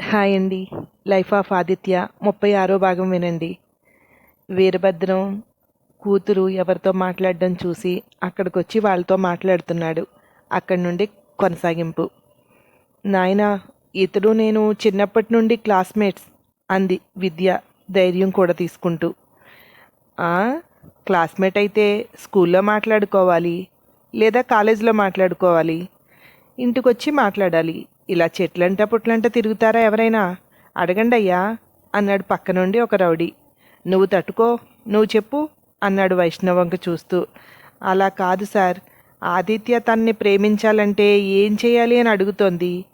Hi అండి. Life of Aditya ముప్పై ఆరో భాగం వినండి. వీరభద్రం కూతురు ఎవరితో మాట్లాడడం చూసి అక్కడికి వచ్చి వాళ్ళతో మాట్లాడుతున్నాడు. అక్కడి నుండి కొనసాగింపు. నాయన ఇతడు నేను చిన్నప్పటి నుండి క్లాస్మేట్స్ అంది విద్య ధైర్యం కూడా తీసుకుంటూ. క్లాస్మేట్ అయితే స్కూల్లో మాట్లాడుకోవాలి లేదా కాలేజీలో మాట్లాడుకోవాలి. ఇంటికొచ్చి మాట్లాడాలి. ఇలా చెట్లంట పుట్లంట తిరుగుతారా ఎవరైనా? అడగండి అయ్యా అన్నాడు పక్క నుండి ఒక రౌడీ. నువ్వు తట్టుకో నువ్వు చెప్పు అన్నాడు వైష్ణవంక చూస్తూ. అలా కాదు సార్ ఆదిత్య తన్ని ప్రేమించాలంటే ఏం చేయాలి అని అడుగుతోంది.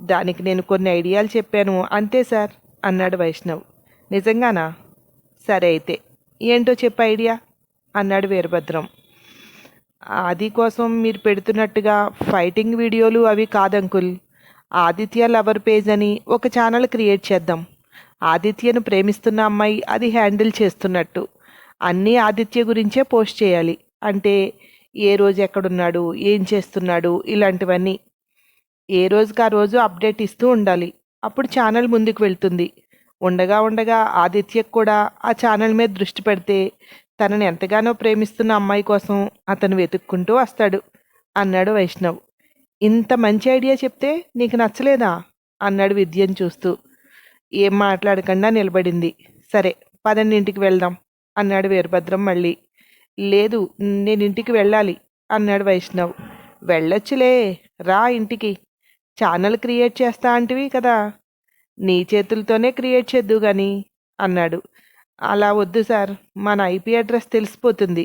దానికి నేను కొన్ని ఐడియాలు చెప్పాను అంతే సార్ అన్నాడు వైష్ణవ్. నిజంగానా? సరే అయితే ఏంటో చెప్పు ఐడియా అన్నాడు వీరభద్రం. ఆది కోసం మీరు పెడుతున్నట్టుగా ఫైటింగ్ వీడియోలు అవి కాదంకుల్ ఆదిత్య లవర్ పేజ్ అని ఒక ఛానల్ క్రియేట్ చేద్దాం. ఆదిత్యను ప్రేమిస్తున్న అమ్మాయి అది హ్యాండిల్ చేస్తున్నట్టు. అన్నీ ఆదిత్య గురించే పోస్ట్ చేయాలి. అంటే ఏ రోజు ఎక్కడున్నాడు ఏం చేస్తున్నాడు ఇలాంటివన్నీ. ఏ రోజుకి ఆ రోజు అప్డేట్ ఇస్తూ ఉండాలి. అప్పుడు ఛానల్ ముందుకు వెళ్తుంది. ఉండగా ఉండగా ఆదిత్యకు కూడా ఆ ఛానల్ మీద దృష్టి పెడితే తనని ఎంతగానో ప్రేమిస్తున్న అమ్మాయి కోసం అతను వెతుక్కుంటూ వస్తాడు అన్నాడు వైష్ణవ్. ఇంత మంచి ఐడియా చెప్తే నీకు నచ్చలేదా? అన్నాడు విద్యను చూస్తూ. ఏం మాట్లాడకుండా నిలబడింది. సరే పదన్నింటికి వెళ్దాం అన్నాడు వీరభద్రం మళ్ళీ. లేదు నేను ఇంటికి వెళ్ళాలి అన్నాడు వైష్ణవ్. వెళ్ళొచ్చులే రా ఇంటికి. ఛానల్ క్రియేట్ చేస్తా అంటివి కదా. నీ చేతులతోనే క్రియేట్ చేద్దు గాని అన్నాడు. అలా వద్దు సార్ మన ఐపీ అడ్రస్ తెలిసిపోతుంది.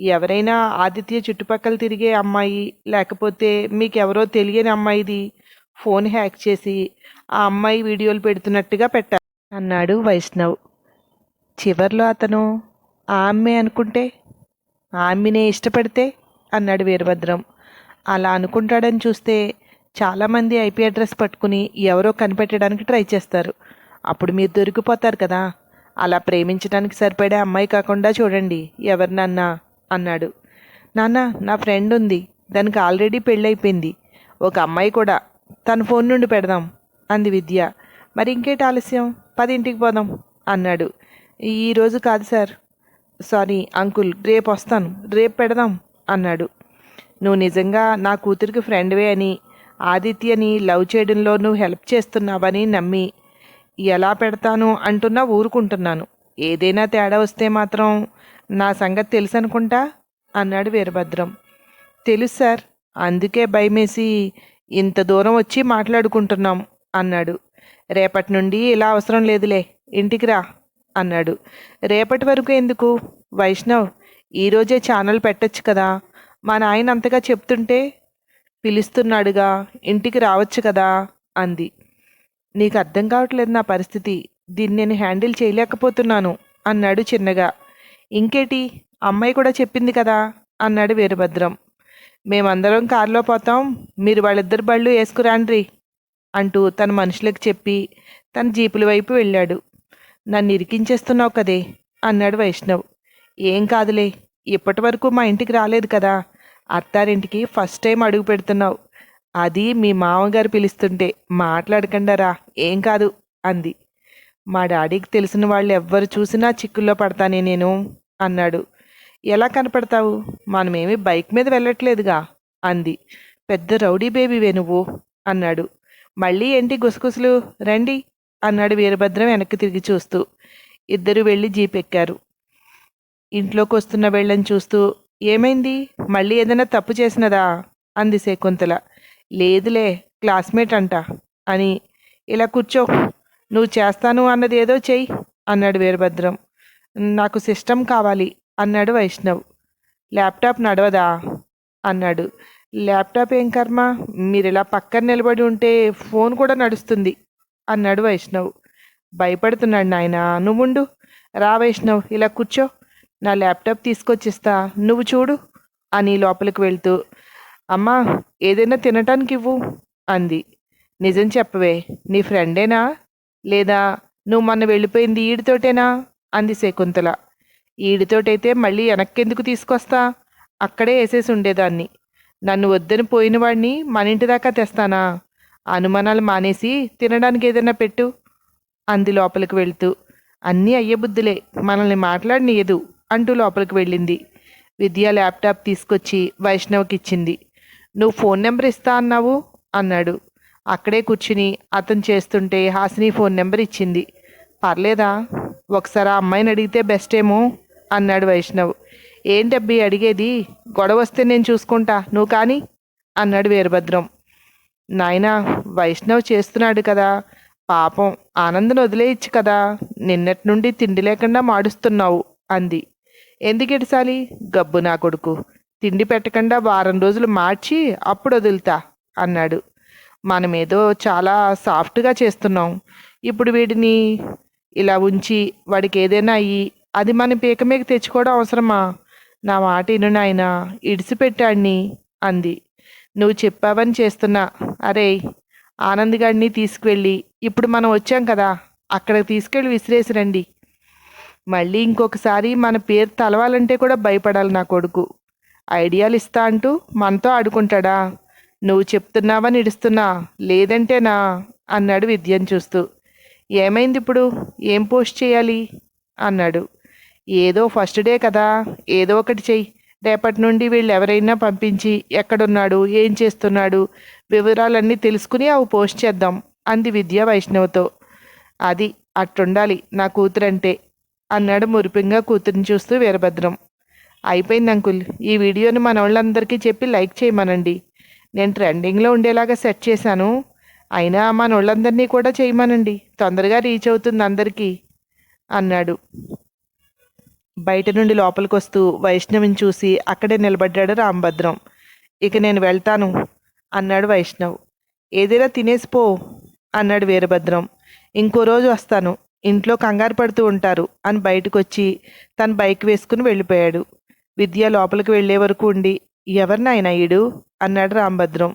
ఎవరైనా ఆదిత్య చుట్టుపక్కల తిరిగే అమ్మాయి లేకపోతే మీకెవరో తెలియని అమ్మాయిది ఫోన్ హ్యాక్ చేసి ఆ అమ్మాయి వీడియోలు పెడుతున్నట్టుగా పెట్టారు అన్నాడు వైష్ణవ్. చివర్లో అతను ఆ అమ్మే అనుకుంటే? ఆమెనే ఇష్టపడితే? అన్నాడు వీరభద్రం. అలా అనుకుంటాడని చూస్తే చాలామంది ఐపీ అడ్రస్ పట్టుకుని ఎవరో కనిపెట్టడానికి ట్రై చేస్తారు. అప్పుడు మీరు దొరికిపోతారు కదా. అలా ప్రేమించడానికి సరిపడే అమ్మాయి కాకుండా చూడండి ఎవరినన్నా. అన్నాడు. నాన్న నా ఫ్రెండ్ ఉంది. దానికి ఆల్రెడీ పెళ్ళైపోయింది ఒక అమ్మాయి కూడా. తన ఫోన్ నుండి పెడదాం అంది విద్య. మరి ఇంకేటి ఆలస్యం? పదింటికి పోదాం అన్నాడు. ఈరోజు కాదు సార్. సారీ అంకుల్ రేపు వస్తాను. రేపు పెడదాం అన్నాడు. నువ్వు నిజంగా నా కూతురికి ఫ్రెండ్వే అని ఆదిత్యని లవ్ చేయడంలో నువ్వు హెల్ప్ చేస్తున్నావని నమ్మి ఎలా పెడతాను అంటున్నా ఊరుకుంటున్నాను. ఏదైనా తేడా వస్తే మాత్రం నా సంగతి తెలుసు అనుకుంటా అన్నాడు వీరభద్రం. తెలుసు సార్ అందుకే భయమేసి ఇంత దూరం వచ్చి మాట్లాడుకుంటున్నాం అన్నాడు. రేపటి నుండి ఇలా అవసరం లేదులే ఇంటికి రా అన్నాడు. రేపటి వరకు ఎందుకు? వైష్ణవ్ ఈరోజే ఛానల్ పెట్టచ్చు కదా మా నాయన అంతగా చెప్తుంటే పిలుస్తున్నాడుగా ఇంటికి రావచ్చు కదా అంది. నీకు అర్థం కావట్లేదు నా పరిస్థితి దీన్ని నేను హ్యాండిల్ చేయలేకపోతున్నాను అన్నాడు చిన్నగా. ఇంకేటి? అమ్మాయి కూడా చెప్పింది కదా? అన్నాడు వీరభద్రం. మేమందరం కారులో పోతాం. మీరు వాళ్ళిద్దరు బళ్ళు వేసుకురాండ్రి అంటూ తన మనుషులకు చెప్పి తన జీపుల వైపు వెళ్ళాడు. నన్ను ఇరికించేస్తున్నావు కదే అన్నాడు వైష్ణవ్. ఏం కాదులే ఇప్పటి వరకు మా ఇంటికి రాలేదు కదా. అత్తారింటికి ఫస్ట్ టైం అడుగు పెడుతున్నావు. అది మీ మామగారు పిలుస్తుంటే మాట్లాడకండారా ఏం కాదు అంది. మా డాడీకి తెలిసిన వాళ్ళు ఎవ్వరు చూసినా చిక్కుల్లో పడతానే నేను. అన్నాడు. ఎలా కనపడతావు? మనమేమి బైక్ మీద వెళ్ళట్లేదుగా అంది. పెద్ద రౌడీ బేబీవే నువ్వు అన్నాడు. మళ్ళీ ఏంటి గుసగుసలు? రండి అన్నాడు వీరభద్రం వెనక్కి తిరిగి చూస్తూ. ఇద్దరు వెళ్ళి జీప్ ఎక్కారు ఇంట్లోకి వస్తున్న వెళ్ళని చూస్తూ ఏమైంది? మళ్ళీ ఏదైనా తప్పు చేసినదా? అంది శకుంతల. లేదులే క్లాస్మేట్ అంట అని. ఇలా కూర్చో నువ్వు చేస్తాను అన్నది ఏదో చెయ్యి అన్నాడు వీరభద్రం. నాకు సిస్టమ్ కావాలి అన్నాడు వైష్ణవ్. ల్యాప్టాప్ నడవదా? అన్నాడు. ల్యాప్టాప్ ఏం కర్మ? మీరు ఇలా పక్కన నిలబడి ఉంటే ఫోన్ కూడా నడుస్తుంది అన్నాడు వైష్ణవ్. భయపడుతున్నాడు నాయన నువ్వుండు. రా వైష్ణవ్ ఇలా కూర్చో. నా ల్యాప్టాప్ తీసుకొచ్చిస్తా నువ్వు చూడు అని లోపలికి వెళ్తూ. అమ్మా ఏదైనా తినటానికి ఇవ్వు అంది. నిజం చెప్పవే నీ ఫ్రెండేనా? లేదా నువ్వు మొన్న వెళ్ళిపోయింది ఈడితోటేనా? అంది శకుంతల. ఈడితోటైతే మళ్ళీ వెనక్కెందుకు తీసుకొస్తా? అక్కడే వేసేసి ఉండేదాన్ని. నన్ను వద్దని పోయిన వాడిని మన ఇంటి దాకా తెస్తానా? అనుమానాలు మానేసి తినడానికి ఏదైనా పెట్టు అంది లోపలికి వెళ్తూ. అన్నీ అయ్యబుద్ధులే మనల్ని మాట్లాడనీయదు అంటూ లోపలికి వెళ్ళింది. విద్య ల్యాప్టాప్ తీసుకొచ్చి వైష్ణవ్కి ఇచ్చింది నువ్వు ఫోన్ నెంబర్ ఇస్తా అన్నావు? అన్నాడు. అక్కడే కూర్చుని అతను చేస్తుంటే హాసిని ఫోన్ నెంబర్ ఇచ్చింది. పర్లేదా? ఒకసారి ఆ అమ్మాయిని అడిగితే బెస్ట్ ఏమో అన్నాడు వైష్ణవ్. ఏంటబ్బి అడిగేది? గొడవ వస్తే నేను చూసుకుంటా. నువ్వు కానీ? అన్నాడు వీరభద్రం. నాయనా వైష్ణవ్ చేస్తున్నాడు కదా. పాపం ఆనందను వదిలేయచ్చు కదా. నిన్నటి నుండి తిండి లేకుండా మాడుస్తున్నావు అంది. ఎందుకు గబ్బు నా కొడుకు. తిండి పెట్టకుండా వారం రోజులు మార్చి అప్పుడు వదులుతా అన్నాడు. మనమేదో చాలా సాఫ్ట్గా చేస్తున్నాం. ఇప్పుడు వీడిని ఇలా ఉంచి వాడికి ఏదైనా అయ్యి అది మన పీక మీద తెచ్చుకోవడం అవసరమా? నా మాట ఇను నాయన ఇడిసిపెట్టాడిని అంది. నువ్వు చెప్పావని చేస్తున్నా. అరే ఆనంద్గాడిని తీసుకువెళ్ళి ఇప్పుడు మనం వచ్చాం కదా అక్కడికి తీసుకెళ్ళి విసిరేసి రండి. మళ్ళీ ఇంకొకసారి మన పేరు తలవాలంటే కూడా భయపడాలి నా కొడుకు. ఐడియాలు ఇస్తా అంటూ మనతో ఆడుకుంటాడా? నువ్వు చెప్తున్నావని ఇడుస్తున్నా లేదంటేనా? అన్నాడు విద్యను చూస్తూ. ఏమైంది ఇప్పుడు? ఏం పోస్ట్ చేయాలి? అన్నాడు. ఏదో ఫస్ట్ డే కదా ఏదో ఒకటి చెయ్యి. రేపటి నుండి వీళ్ళు ఎవరైనా పంపించి ఎక్కడున్నాడు ఏం చేస్తున్నాడు వివరాలన్నీ తెలుసుకుని అవి పోస్ట్ చేద్దాం అంది విద్యా వైష్ణవ్తో. అది అట్టుండాలి నా కూతురంటే అన్నాడు మురిపింగా కూతురిని చూస్తూ వీరభద్రం. అయిపోయింది అంకుల్ ఈ వీడియోని మన వాళ్ళందరికీ చెప్పి లైక్ చేయమనండి. నేను ట్రెండింగ్లో ఉండేలాగా సెట్ చేశాను. అయినా మన వాళ్ళందరినీ కూడా చేయమనండి. తొందరగా రీచ్ అవుతుంది అందరికీ అన్నాడు. బయట నుండి లోపలికి వస్తూ వైష్ణవిని చూసి అక్కడే నిలబడ్డాడు రామభద్రం. ఇక నేను వెళ్తాను అన్నాడు వైష్ణవ్. ఏదైనా తినేసిపో అన్నాడు వీరభద్రం. ఇంకో రోజు వస్తాను. ఇంట్లో కంగారు పడుతూ ఉంటారు అని బయటకొచ్చి తను తన బైక్ వేసుకుని వెళ్ళిపోయాడు. విద్య లోపలికి వెళ్ళే వరకు ఉండి ఎవరినాయన ఈడు అన్నాడు రామభద్రం.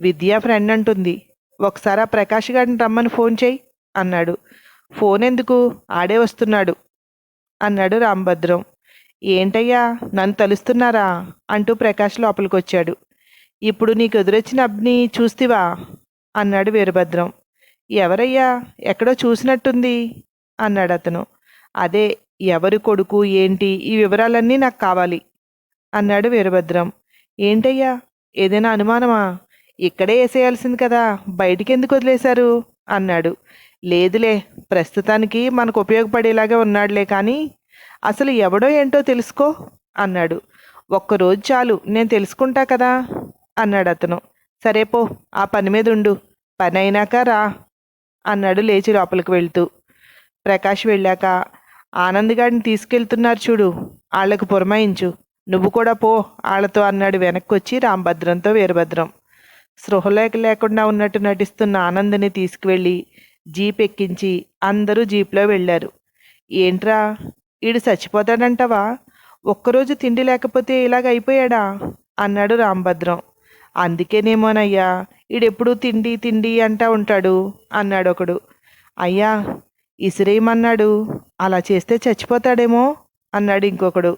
విద్య ఫ్రెండ్ అంటుంది. ఒకసారి ఆ ప్రకాష్ గారిని రమ్మని ఫోన్ చేయి అన్నాడు. ఫోన్ ఎందుకు? ఆడే వస్తున్నాడు అన్నాడు రామభద్రం ఏంటయ్యా? నన్ను తలుస్తున్నారా? అంటూ ప్రకాష్ లోపలికి వచ్చాడు ఇప్పుడు నీకు ఎదురొచ్చిన అబ్ని చూస్తివా? అన్నాడు వీరభద్రం. ఎవరయ్యా? ఎక్కడో చూసినట్టుంది అన్నాడు అతను. అదే ఎవరి కొడుకు ఏంటి? ఈ వివరాలన్నీ నాకు కావాలి అన్నాడు వీరభద్రం. ఏంటయ్యా? ఏదైనా అనుమానమా? ఇక్కడే వేసేయాల్సింది కదా బయటికి ఎందుకు వదిలేశారు? అన్నాడు. లేదులే ప్రస్తుతానికి మనకు ఉపయోగపడేలాగా ఉన్నాడులే కానీ అసలు ఎవడో ఏంటో తెలుసుకో అన్నాడు. ఒక్కరోజు చాలు నేను తెలుసుకుంటా కదా అన్నాడు అతను. సరే పో ఆ పని మీద ఉండు. పని అయినాక రా అన్నాడు లేచి లోపలికి వెళ్తూ. ప్రకాష్ వెళ్ళాక ఆనందగాడిని తీసుకెళ్తున్నారు చూడు వాళ్ళకు పురమాయించు. నువ్వు కూడా పో వాళ్ళతో అన్నాడు వెనక్కి వచ్చి రాంభద్రంతో వీరభద్రం. స్పృహలేక లేకుండా ఉన్నట్టు నటిస్తున్న ఆనంద్ని తీసుకువెళ్ళి జీప్ ఎక్కించి అందరూ జీప్లో వెళ్ళారు. ఏంట్రా ఈడు చచ్చిపోతాడంటావా? ఒక్కరోజు తిండి లేకపోతే ఇలాగ అయిపోయాడా? అన్నాడు రాంభద్రం. అందుకేనేమోనయ్యా ఈడెప్పుడు తిండి తిండి అంటా ఉంటాడు అన్నాడు ఒకడు అయ్యా ఇసిరేయమన్నాడు అలా చేస్తే చచ్చిపోతాడేమో అన్నాడు ఇంకొకడు.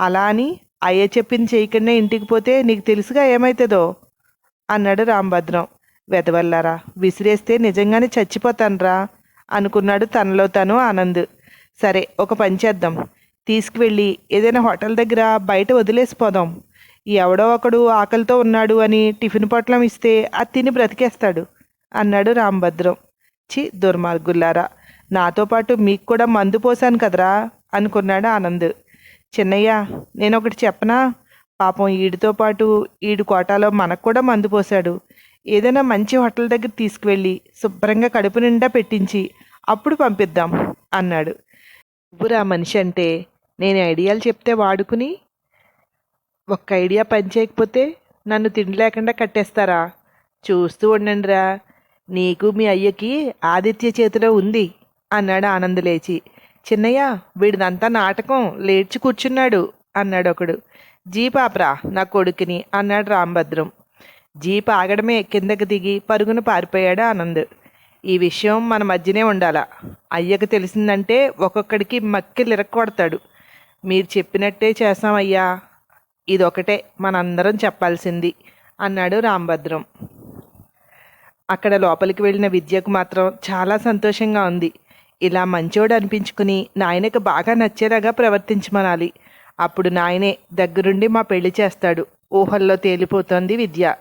అలా అని అయ్య చెప్పింది చేయకుండా ఇంటికి పోతే నీకు తెలుసుగా ఏమవుతుందో అన్నాడు రాంభద్రం. వెదవల్లారా విసిరేస్తే నిజంగానే చచ్చిపోతానురా అనుకున్నాడు తనలో తను ఆనంద్. సరే ఒక పని చేద్దాం. తీసుకువెళ్ళి ఏదైనా హోటల్ దగ్గర బయట వదిలేసిపోదాం. ఎవడో ఒకడు ఆకలితో ఉన్నాడు అని టిఫిన్ పొట్లం ఇస్తే అది తిని బ్రతికేస్తాడు అన్నాడు రాంభద్రం. చి దుర్మార్గుల్లారా నాతో పాటు మీకు కూడా మందు పోసాను కదరా అనుకున్నాడు ఆనంద్. చిన్నయ్య నేను ఒకటి చెప్పనా? పాపం ఈడితో పాటు ఈడు కోటాలో మనకు కూడా మందు పోసాడు ఏదైనా మంచి హోటల్ దగ్గర తీసుకువెళ్ళి శుభ్రంగా కడుపు నిండా పెట్టించి అప్పుడు పంపిద్దాం అన్నాడు. నువ్వురా మనిషి అంటే నేను ఐడియాలు చెప్తే వాడుకుని ఒక్క ఐడియా పనిచేయకపోతే నన్ను తిండి లేకుండా కట్టేస్తారా? చూస్తూ ఉండండిరా నీకు మీ అయ్యకి ఆదిత్య చేతిలో ఉంది అన్నాడు ఆనంద్ లేచి. చిన్నయ్య వీడిదంతా నాటకం లేచి కూర్చున్నాడు అన్నాడు ఒకడు. జీపాప్రా నా కొడుకుని అన్నాడు రాంభద్రం. జీప్ ఆగడమే కిందకి దిగి పరుగున పారిపోయాడు ఆనంద్. ఈ విషయం మన మధ్యనే ఉండాలా? అయ్యకు తెలిసిందంటే ఒక్కొక్కడికి మక్కిలు ఇరక్కొడతాడు. మీరు చెప్పినట్టే చేస్తామయ్యా. ఇదొకటే మనందరం చెప్పాల్సింది అన్నాడు రాంభద్రం. అక్కడ లోపలికి వెళ్ళిన విద్యకు మాత్రం చాలా సంతోషంగా ఉంది. ఇలా మంచోడు అనిపించుకుని నాయనకు బాగా నచ్చేలాగా ప్రవర్తించమనాలి. అప్పుడు నాయనే దగ్గరుండి మా పెళ్ళి చేస్తాడు. ఊహల్లో తేలిపోతోంది విద్య.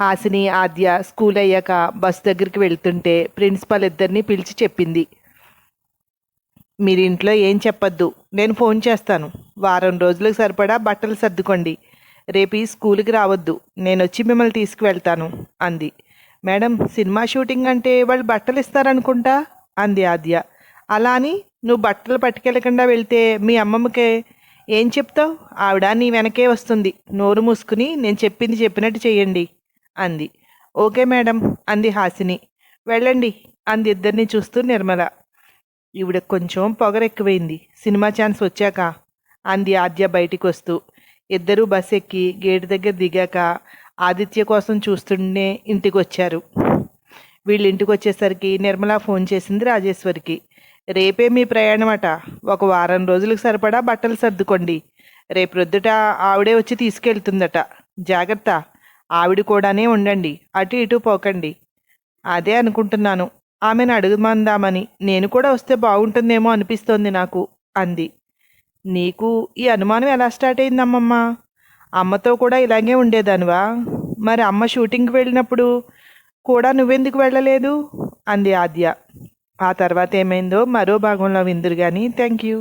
హాసిని ఆద్య స్కూల్ అయ్యాక బస్ దగ్గరికి వెళ్తుంటే ప్రిన్సిపల్ ఇద్దరిని పిలిచి చెప్పింది. మీరు ఇంట్లో ఏం చెప్పొద్దు. నేను ఫోన్ చేస్తాను. వారం రోజులకు సరిపడా బట్టలు సర్దుకోండి. రేపు ఈ స్కూల్కి రావద్దు. నేను వచ్చి మిమ్మల్ని తీసుకువెళ్తాను అంది. మేడం సినిమా షూటింగ్ అంటే వాళ్ళు బట్టలు ఇస్తారనుకుంటా? అంది ఆద్య. అలా అని? నువ్వు బట్టలు పట్టుకెళ్ళకుండా వెళ్తే మీ అమ్మమ్మకే ఏం చెప్తావు? ఆవిడ నీ వెనకే వస్తుంది. నోరు మూసుకుని నేను చెప్పింది చెప్పినట్టు చేయండి అంది. ఓకే మేడం అంది హాసిని. వెళ్ళండి అంది ఇద్దరిని చూస్తూ నిర్మల. ఈవిడ కొంచెం పొగరెక్కువైంది. సినిమా ఛాన్స్ వచ్చాక అంది ఆద్య బయటికి వస్తూ ఇద్దరూ బస్ ఎక్కి గేటు దగ్గర దిగాక ఆదిత్య కోసం చూస్తుండే ఇంటికి వచ్చారు వీళ్ళు ఇంటికి వచ్చేసరికి నిర్మల ఫోన్ చేసింది రాజేశ్వరికి. రేపే మీ ప్రయాణం అట ఒక వారం రోజులకు సరిపడా బట్టలు సర్దుకోండి. రేపు రొద్దుట ఆవిడే వచ్చి తీసుకెళ్తుందట. జాగ్రత్త. ఆవిడ కూడానే ఉండండి. అటు ఇటు పోకండి. అదే అనుకుంటున్నాను. ఆమెను అడుగుమందామని. నేను కూడా వస్తే బాగుంటుందేమో అనిపిస్తోంది నాకు అంది. నీకు ఈ అనుమానం ఎలా స్టార్ట్ అయిందమ్మమ్మ? అమ్మతో కూడా ఇలాగే ఉండేదానివా? మరి అమ్మ షూటింగ్కి వెళ్ళినప్పుడు కూడా నువ్వెందుకు వెళ్ళలేదు? అంది ఆద్య. ఆ తర్వాత ఏమైందో మరో భాగంలో విందురు కానీ థ్యాంక్ యూ